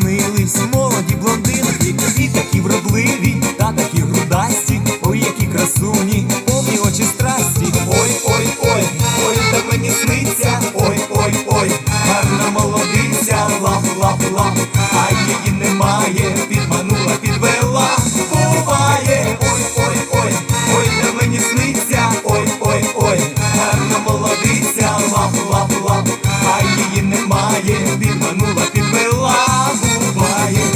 снились молоді блондинки, і такі вродливі, та такі грудасті, ой, які красуні, повні очі страсті. Ой, ой, ой, ой, та мені сниться, ой, ой, ой, гарна молодиця, лап, лап, лап, а її немає, підманула, підвела, буває, ой, ой, ой, ой, та мені сниться, ой, ой, ой, гарна молодиця, лап, лап, лап, а немає, підманула, підвела, буває.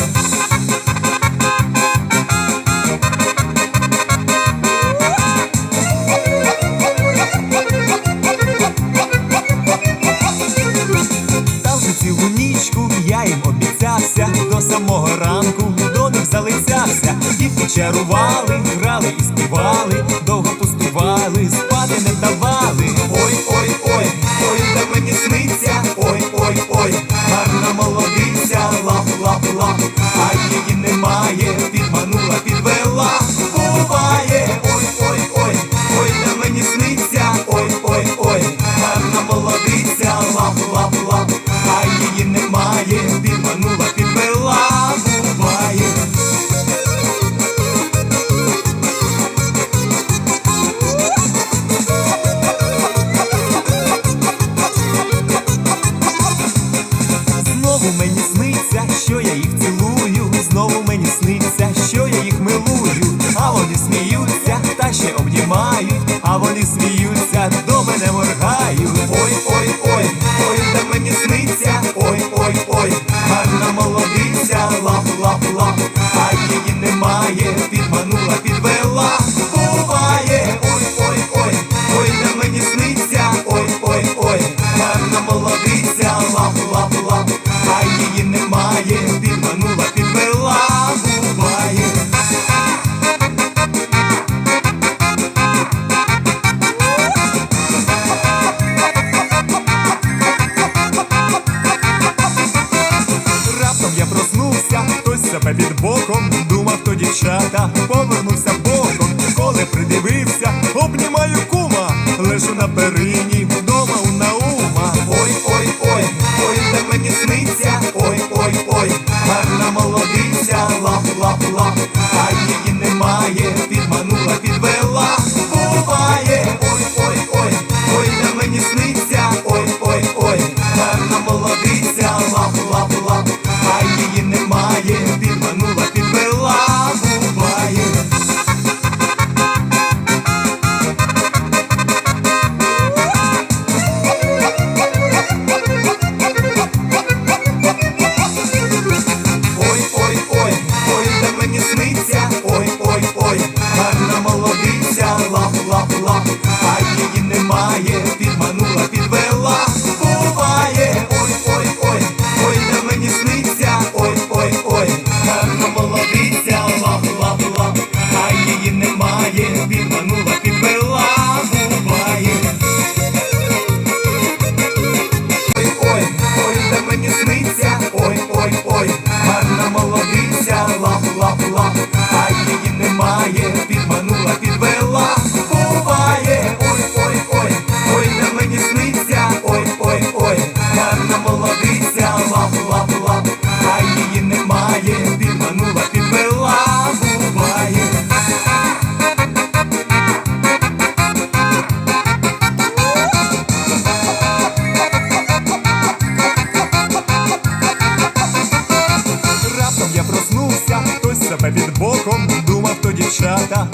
Та я їм обіцявся до самого ранку до них залицявся. Дітки чарували, грали і співали, довго пустували, спати не давали. Мені сниться, що я їх милую, а вони сміються, та ще обнімають, а вони сміються, до мене моргають. Ой, ой, ой, ой, та мені сниться, ой, ой, ой, гарна молодиця, лап, лап, лап, а її немає, підманула, підвела, буває, ой, ой, ой, ой, та мені сниться, ой, ой, ой, гарна молодиця, лап, лап, лап, а її немає, підманула, себе під боком, думав, то дівчата, повернувся боком, коли придивився, обнімаю кума, лежу на перині, вдома у Наума. Ой, ой, ой, ой, де мені сниться, ой, ой, ой, гарна молодиця, лап, лап, лап, молодиця, лап, лап, лап, а її немає, підманула, під боком, думав, то дівчата.